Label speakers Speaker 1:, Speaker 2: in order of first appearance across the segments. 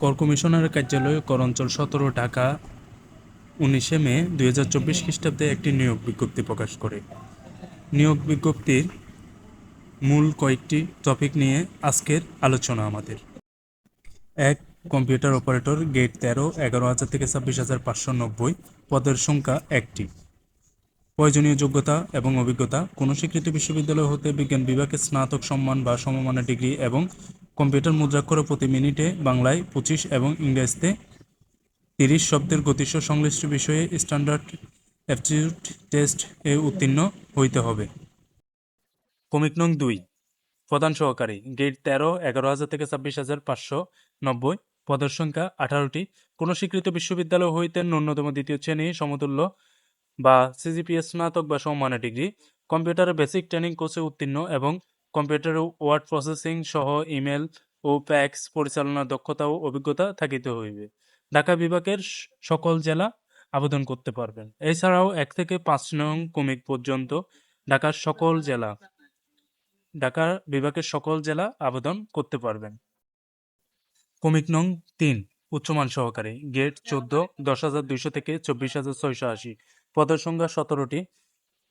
Speaker 1: কর কমিশনারের কার্যালয় কর অঞ্চল সতেরো, ঢাকা, উনিশে মে দুই হাজার চব্বিশ খ্রিস্টাব্দে একটি নিয়োগ বিজ্ঞপ্তি প্রকাশ করে। নিয়োগ বিজ্ঞপ্তির মূল কয়েকটি টপিক নিয়ে আজকের আলোচনা আমাদের। এক, কম্পিউটার অপারেটর গেট তেরো, এগারো হাজার থেকে ছাব্বিশ হাজার পাঁচশো নব্বই, পদের সংখ্যা একটি। প্রয়োজনীয় যোগ্যতা এবং অভিজ্ঞতা, কোনো স্বীকৃত বিশ্ববিদ্যালয় হতে বিজ্ঞান বিভাগে স্নাতক সম্মান বা সমমানের ডিগ্রি এবং কম্পিউটার মুদ্রাক্ষরে প্রতি মিনিটে বাংলায় পঁচিশ এবং ইংরেজিতে তিরিশ শব্দের গতিস্ব সংশ্লিষ্ট বিষয়ে স্ট্যান্ডার্ড অ্যাপটিটিউড টেস্ট এ উত্তীর্ণ হইতে হবে। কমিক নং দুই প্রধান সহকারী গেট তেরো, এগারো হাজার থেকে ছাব্বিশ হাজার পাঁচশো নব্বই, পদের সংখ্যা আঠারোটি। কোনো স্বীকৃত বিশ্ববিদ্যালয় হইতে ন্যূনতম দ্বিতীয় শ্রেণি সমতুল্য বা সিজিপিএস স্নাতক বা সমমানের ডিগ্রি কম্পিউটারের বেসিক ট্রেনিং কোর্সে উত্তীর্ণ এবং কম্পিউটার ওয়ার্ড প্রসেসিং সহ ইমেল ও প্যাক্স পরিচালনার দক্ষতা ও অভিজ্ঞতা থাকিতে হইবে। ঢাকা বিভাগের সকল জেলা আবেদন করতে পারবেন। এছাড়াও এক থেকে পাঁচ নং কমিক পর্যন্ত ঢাকার সকল জেলা ঢাকা বিভাগের সকল জেলা আবেদন করতে পারবেন। কমিক নং তিন, উচ্চমান সহকারী, গেট চোদ্দ, দশ হাজার দুইশো থেকে চব্বিশ হাজার ছয়শো আশি। পদের সংখ্যা সতেরোটি।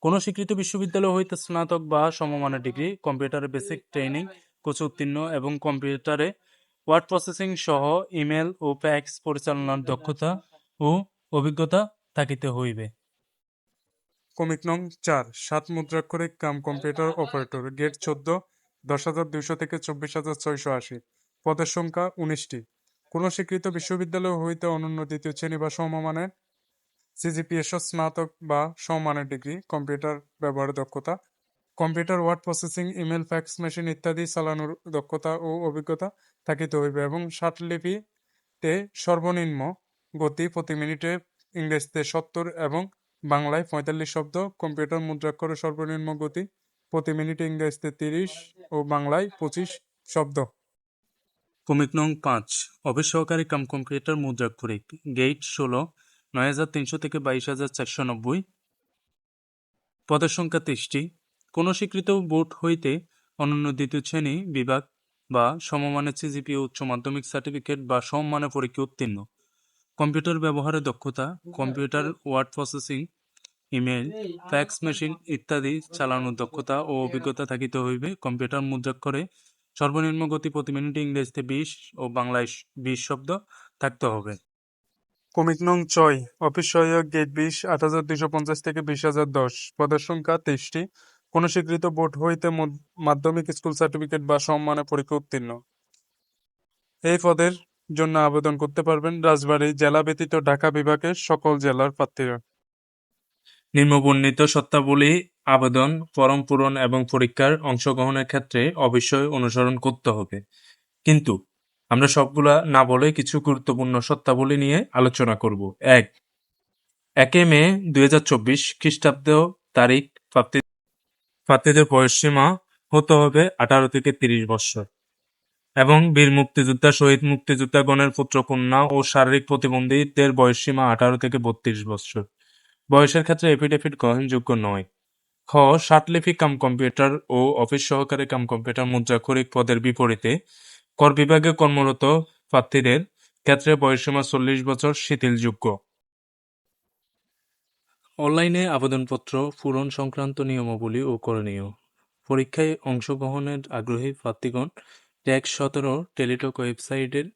Speaker 1: কোনো স্বীকৃত বিশ্ববিদ্যালয় হইতে স্নাতক বা সমমানের ডিগ্রি, কম্পিউটারে বেসিক ট্রেনিং কোর্সে উত্তীর্ণ এবং কম্পিউটারে ওয়ার্ড প্রসেসিং সহ ইমেল ও প্যাক্স পরিচালনার দক্ষতা ও অভিজ্ঞতা থাকিতে হইবে।
Speaker 2: কমিক নং চার, সাত মুদ্রাক্ষরিক কাম কম্পিউটার অপারেটর, গেট চোদ্দ, দশ হাজার দুইশো থেকে চব্বিশ হাজার ছয়শো আশি। পদের সংখ্যা উনিশটি। কোনো স্বীকৃত বিশ্ববিদ্যালয় হইতে অনন্য দ্বিতীয় শ্রেণি বা সমমানের সিজিপিএস স্নাতক বা সমমানের ডিগ্রি কম্পিউটার ব্যবহারের দক্ষতা computer word processing email fax machine ইত্যাদি চালানোর দক্ষতা ও অভিজ্ঞতা থাকিতে হইবে এবং ষাটলিপিতে সর্বনিম্ন গতি প্রতি মিনিটে ইংরেজিতে সত্তর এবং বাংলায় পঁয়তাল্লিশ শব্দ কম্পিউটার মুদ্রাক্ষরে সর্বনিম্ন গতি প্রতি মিনিটে ইংরেজিতে তিরিশ ও বাংলায় পঁচিশ শব্দ।
Speaker 1: কমিক নং পাঁচ অফিস কাম কম্পিউটার মুদ্রাক্ষরিক গেট ষোলো নয় হাজার তিনশো থেকে বাইশ হাজার চারশো নব্বই। পদের সংখ্যা তেইশটি কোনো স্বীকৃত বোর্ড হইতে অনন্য দ্বিতীয় শ্রেণি বিভাগ বা সমমানের সিজিপি উচ্চ মাধ্যমিক সার্টিফিকেট বা সমমানের পরীক্ষা উত্তীর্ণ। কম্পিউটার ব্যবহারে দক্ষতা, computer word processing email fax machine ইত্যাদি চালানোর দক্ষতা ও অভিজ্ঞতা থাকিতে হইবে। কম্পিউটার মুদ্রাক্ষরে সর্বনিম্ন গতি প্রতি মিনিটে ইংরেজিতে বিশ ও বাংলায় বিশ শব্দ থাকতে হবে।
Speaker 2: কমিক নং ছয় অফিস সহায়ক গেট বিশ, আট হাজার দুইশো পঞ্চাশ থেকে বিশ হাজার দশ। পদের সংখ্যা তেইশটি। কোনো স্বীকৃত বোর্ড হইতে মাধ্যমিক স্কুল সার্টিফিকেট বা সম্মানের পরীক্ষা উত্তীর্ণ। এই পদের জন্য আবেদন করতে পারবেন রাজবাড়ী জেলা ব্যতীত ঢাকা বিভাগের সকল জেলার প্রার্থীরা।
Speaker 1: নিম্নবর্ণিত সত্তাবলী আবেদন, ফরম পূরণ এবং পরীক্ষার অংশগ্রহণের ক্ষেত্রে অবশ্যই অনুসরণ করতে হবে। কিন্তু আমরা সবগুলা না বলে কিছু গুরুত্বপূর্ণ সত্তাবলী নিয়ে আলোচনা করব। এক, একে মে দুই হাজার চব্বিশ খ্রিস্টাব্দ তারিখ, প্রাপ্তি প্রার্থীদের বয়সসীমা হতে হবে আঠারো থেকে তিরিশ বছর এবং বীর মুক্তিযোদ্ধা, শহীদ মুক্তিযোদ্ধাগণের পুত্রকন্যা ও শারীরিক প্রতিবন্ধীদের বয়সসীমা আঠারো থেকে বত্রিশ বছর বয়সের ক্ষেত্রে এফিডেভিট গ্রহণযোগ্য নয়। খ ষাটলিপি কাম কম্পিউটার ও অফিস সহকারী কাম কম্পিউটার মুদ্রাক্ষরিক পদের বিপরীতে কর বিভাগে কর্মরত প্রার্থীদের ক্ষেত্রে বয়সসীমা চল্লিশ বছর, শিথিলযোগ্য। অনলাইনে আবেদনপত্র পূরণ সংক্রান্ত নিয়মাবলী ও করণীয়। পরীক্ষায় অংশগ্রহণের আগ্রহী প্রার্থীগণ ট্যাক্স সতেরো টেলিটক ওয়েবসাইটের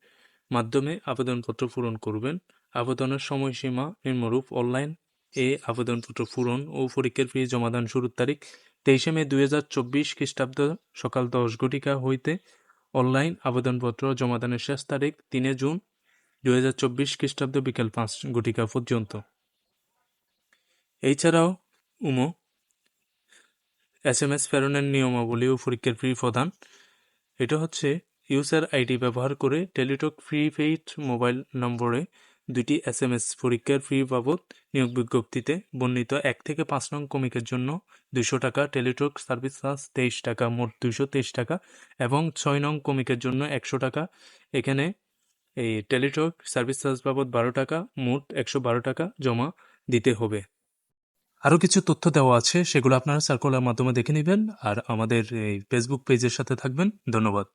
Speaker 1: মাধ্যমে আবেদনপত্র পূরণ করবেন। আবেদনের সময়সীমা নিম্নরূপ। অনলাইন এ আবেদনপত্র পূরণ ও পরীক্ষার ফি জমাদান শুরুর তারিখ তেইশে মে দুই হাজার চব্বিশ খ্রিস্টাব্দ সকাল দশ ঘটিকা হইতে অনলাইন আবেদনপত্র জমাদানের শেষ তারিখ তিনে জুন দু হাজার চব্বিশ খ্রিস্টাব্দ বিকেল পাঁচ ঘটিকা পর্যন্ত। এছাড়াও, উমো, এস এম এস প্রেরণের নিয়মাবলী ও পরীক্ষার ফি প্রদান। এটা হচ্ছে ইউজার আইডি ব্যবহার করে টেলিটক ফ্রি পেইড মোবাইল নম্বরে দুটি এস এম এস পরীক্ষার ফি বাবদ নিয়োগ বিজ্ঞপ্তিতে বর্ণিত এক থেকে পাঁচ নং কমিকের জন্য দুশো টাকা টেলিটক সার্ভিস চার্জ তেইশ টাকা, মোট দুশো তেইশ টাকা এবং ছয় নং কমিকের জন্য একশো টাকা। এখানে এই টেলিটক সার্ভিস চার্জ বাবদ বারো টাকা, মোট একশো বারো টাকা জমা দিতে হবে। আরও কিছু তথ্য দেওয়া আছে, সেগুলো আপনারা সার্কুলার মাধ্যমে দেখে নেবেন। আর আমাদের এই ফেসবুক পেজের সাথে থাকবেন। ধন্যবাদ।